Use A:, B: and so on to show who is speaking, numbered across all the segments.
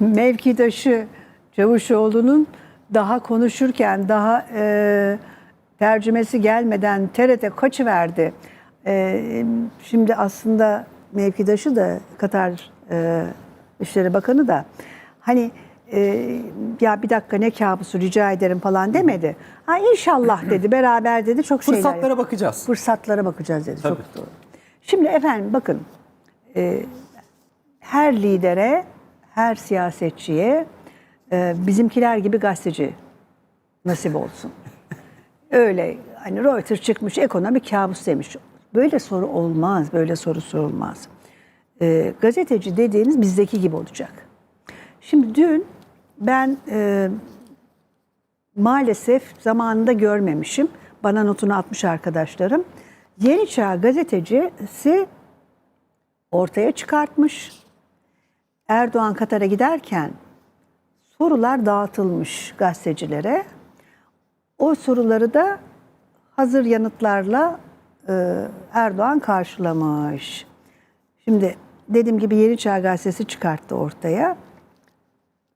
A: mevkidaşı Çavuşoğlu'nun daha konuşurken daha e, tercümesi gelmeden TRT kaçıverdi. E, şimdi aslında mevkidaşı da Katar e, İşleri Bakanı da hani e, ya bir dakika ne kabusu rica ederim falan demedi. Ha inşallah dedi beraber dedi çok şeyler.
B: Fırsatlara bakacağız.
A: Fırsatlara bakacağız dedi.
B: Tabii.
A: Çok doğru. Şimdi efendim bakın e, her lidere, her siyasetçiye e, bizimkiler gibi gazeteci nasip olsun. Öyle hani Reuters çıkmış ekonomi kabus demiş. Böyle soru olmaz, böyle soru sorulmaz. E, gazeteci dediğiniz bizdeki gibi olacak. Şimdi dün ben e, maalesef zamanında görmemişim. Bana notunu atmış arkadaşlarım. Yeni Çağ gazetecisi ortaya çıkartmış. Erdoğan Katar'a giderken sorular dağıtılmış gazetecilere. O soruları da hazır yanıtlarla e, Erdoğan karşılamış. Şimdi dediğim gibi Yeni Çağ gazetesi çıkarttı ortaya.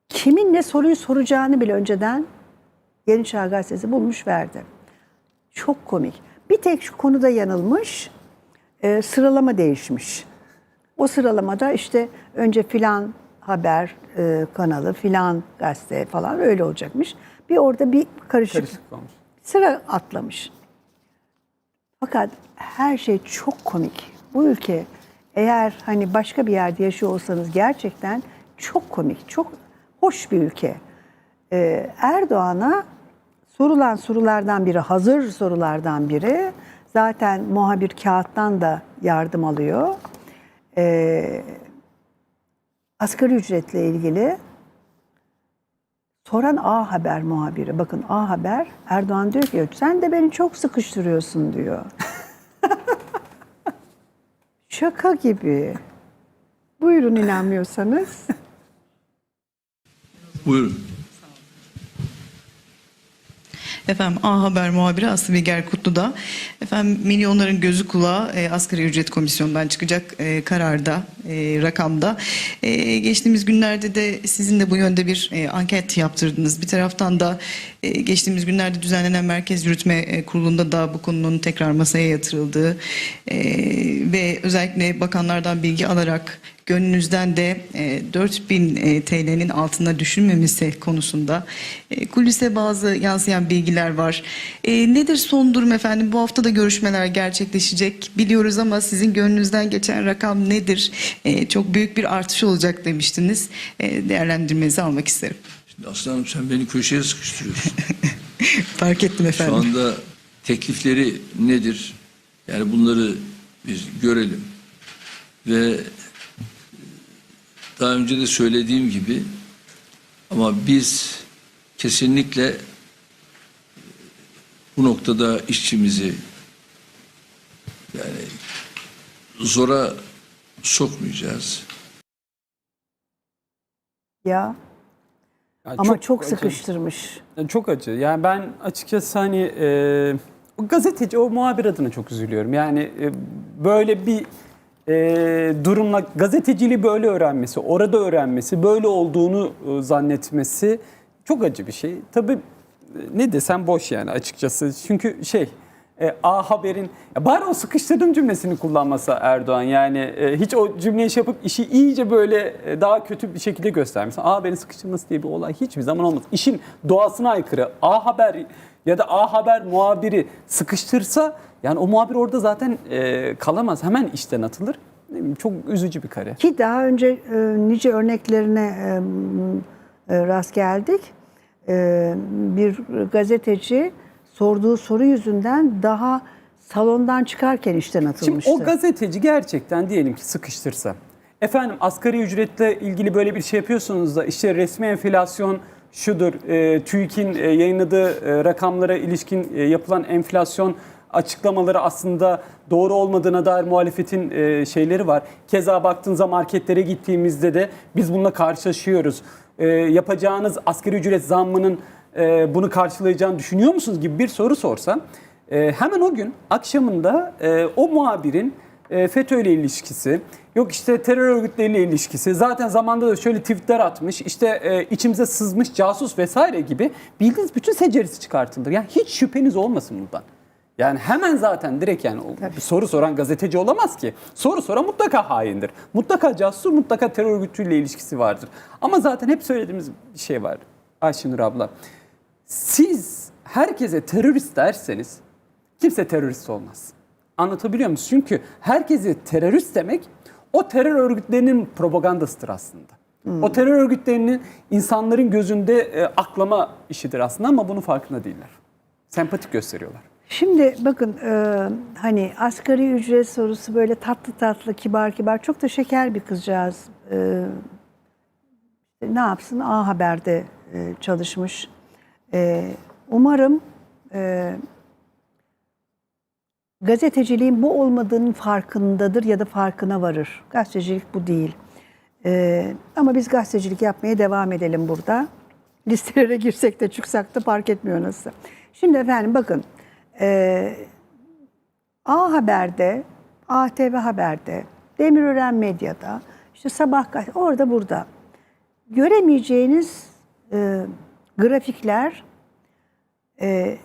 A: Kimin ne soruyu soracağını bile önceden Yeni Çağ gazetesi bulmuş verdi. Çok komik. Bir tek şu konuda yanılmış. e, sıralama değişmiş. O sıralamada işte önce filan haber e, kanalı, filan gazete falan öyle olacakmış. Bir orada bir karışık,
B: Karışık olmuş.
A: sıra atlamış. Fakat her şey çok komik. Bu ülke eğer hani başka bir yerde yaşıyor olsanız gerçekten çok komik, çok hoş bir ülke. Ee, Erdoğan'a sorulan sorulardan biri, hazır sorulardan biri. Zaten muhabir kağıttan da yardım alıyor. Ee, asgari ücretle ilgili soran A Haber muhabiri. Bakın A Haber Erdoğan diyor ki sen de beni çok sıkıştırıyorsun diyor. Şaka gibi. Buyurun inanmıyorsanız.
C: Buyurun.
D: Efendim A Haber muhabiri Aslı Bilger Kutlu da. Efendim milyonların gözü kulağı e, asgari ücret komisyonundan çıkacak e, kararda e, rakamda E, geçtiğimiz günlerde de sizin de bu yönde bir e, anket yaptırdınız. Bir taraftan da e, geçtiğimiz günlerde düzenlenen Merkez Yürütme e, Kurulu'nda da bu konunun tekrar masaya yatırıldığı e, ve özellikle bakanlardan bilgi alarak gönlünüzden de e, 4000 e, TL'nin altına düşürmemesi konusunda e, kulise bazı yansıyan bilgiler var. E, nedir son durum efendim? Bu hafta da görüşmeler gerçekleşecek biliyoruz ama sizin gönlünüzden geçen rakam nedir? E, çok büyük bir artış olacak demiştiniz. E, değerlendirmenizi almak isterim.
C: Şimdi aslanım sen beni köşeye sıkıştırıyorsun.
D: Fark ettim
C: Şu
D: efendim.
C: anda teklifleri nedir? Yani bunları biz görelim. Ve daha önce de söylediğim gibi ama biz kesinlikle bu noktada işçimizi yani zora sokmayacağız.
A: ya
B: Yani
A: ama çok,
B: acı.
A: sıkıştırmış.
B: Yani Çok acı. Yani ben açıkçası hani e, o gazeteci, o muhabir adına çok üzülüyorum. Yani e, böyle bir e, durumla gazeteciliği böyle öğrenmesi, orada öğrenmesi, böyle olduğunu e, zannetmesi çok acı bir şey. Tabii e, ne desem boş yani açıkçası. Çünkü şey e, A Haber'in bari o sıkıştırdım cümlesini kullanmasa Erdoğan yani e, hiç o cümleyi şey yapıp işi iyice böyle e, daha kötü bir şekilde göstermesi. A Haber'in sıkıştırması diye bir olay hiçbir zaman olmaz. İşin doğasına aykırı. A Haber ya da A Haber muhabiri sıkıştırsa yani o muhabir orada zaten e, kalamaz. Hemen işten atılır. Çok üzücü bir kare.
A: Ki daha önce e, nice örneklerine e, e, rast geldik. E, bir gazeteci sorduğu soru yüzünden daha salondan çıkarken işten
B: Şimdi
A: atılmıştı.
B: o gazeteci gerçekten diyelim ki sıkıştırsa. Efendim asgari ücretle ilgili böyle bir şey yapıyorsunuz da işte resmi enflasyon şudur. E, TÜİK'in e, yayınladığı e, rakamlara ilişkin e, yapılan enflasyon açıklamaları aslında doğru olmadığına dair muhalefetin e, şeyleri var. Keza baktığınızda marketlere gittiğimizde de biz bununla karşılaşıyoruz. E, yapacağınız asgari ücret zammının e, bunu karşılayacağını düşünüyor musunuz gibi bir soru sorsam e, hemen o gün akşamında e, o muhabirin e, FETÖ ile ilişkisi, yok işte terör örgütleriyle ilişkisi, zaten zamanda da şöyle tweetler atmış, işte e, içimize sızmış casus vesaire gibi bildiğiniz bütün seceresi çıkartıldı. Yani hiç şüpheniz olmasın bundan. Yani hemen zaten direkt yani o- bir soru soran gazeteci olamaz ki. Soru soran mutlaka haindir. Mutlaka casus, mutlaka terör örgütüyle ilişkisi vardır. Ama zaten hep söylediğimiz bir şey var Ayşenur abla. Siz herkese terörist derseniz kimse terörist olmaz. Anlatabiliyor muyum? Çünkü herkese terörist demek o terör örgütlerinin propagandasıdır aslında. O terör örgütlerinin insanların gözünde e, aklama işidir aslında ama bunun farkında değiller. Sempatik gösteriyorlar.
A: Şimdi bakın e, hani asgari ücret sorusu böyle tatlı tatlı kibar kibar çok da şeker bir kızcağız. E, ne yapsın A Haber'de e, çalışmış. E, umarım e, gazeteciliğin bu olmadığının farkındadır ya da farkına varır. Gazetecilik bu değil. E, ama biz gazetecilik yapmaya devam edelim burada. Listelere girsek de çıksak da fark etmiyor nasıl. Şimdi efendim bakın. E, A Haber'de, ATV Haber'de, Demirören Medya'da, işte Sabah orada burada göremeyeceğiniz e, grafikler e,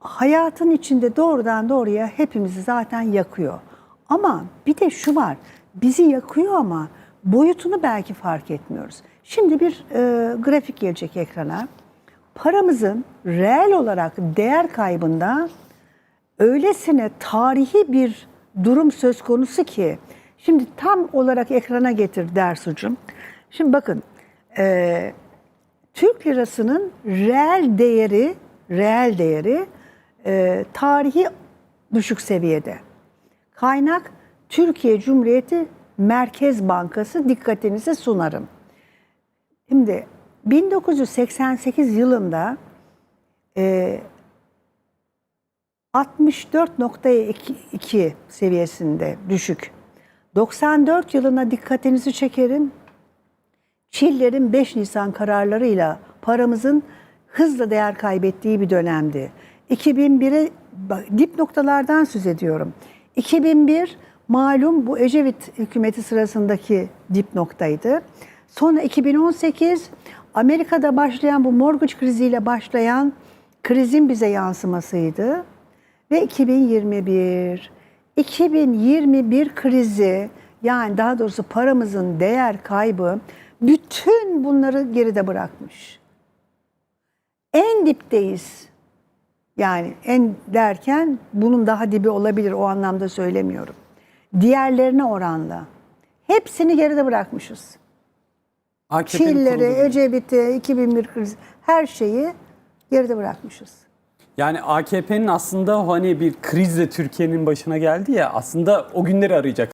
A: hayatın içinde doğrudan doğruya hepimizi zaten yakıyor. Ama bir de şu var, bizi yakıyor ama boyutunu belki fark etmiyoruz. Şimdi bir e, grafik gelecek ekrana. Paramızın reel olarak değer kaybında öylesine tarihi bir durum söz konusu ki şimdi tam olarak ekrana getir Dersucum. Şimdi bakın e, Türk lirasının reel değeri reel değeri e, tarihi düşük seviyede. Kaynak Türkiye Cumhuriyeti Merkez Bankası dikkatinize sunarım. Şimdi 1988 yılında e, 64.2 seviyesinde düşük. 94 yılına dikkatinizi çekerim. Çillerin 5 Nisan kararlarıyla paramızın hızla değer kaybettiği bir dönemdi. 2001'e bak, dip noktalardan söz ediyorum. 2001 malum bu Ecevit hükümeti sırasındaki dip noktaydı. Sonra 2018 Amerika'da başlayan bu mortgage kriziyle başlayan krizin bize yansımasıydı. Ve 2021 2021 krizi yani daha doğrusu paramızın değer kaybı bütün bunları geride bırakmış. En dipteyiz. Yani en derken bunun daha dibi olabilir o anlamda söylemiyorum. Diğerlerine oranla. Hepsini geride bırakmışız. Çilleri, Ecevit'i, 2001 krizi her şeyi geride bırakmışız.
B: Yani AKP'nin aslında hani bir krizle Türkiye'nin başına geldi ya aslında o günleri arayacak.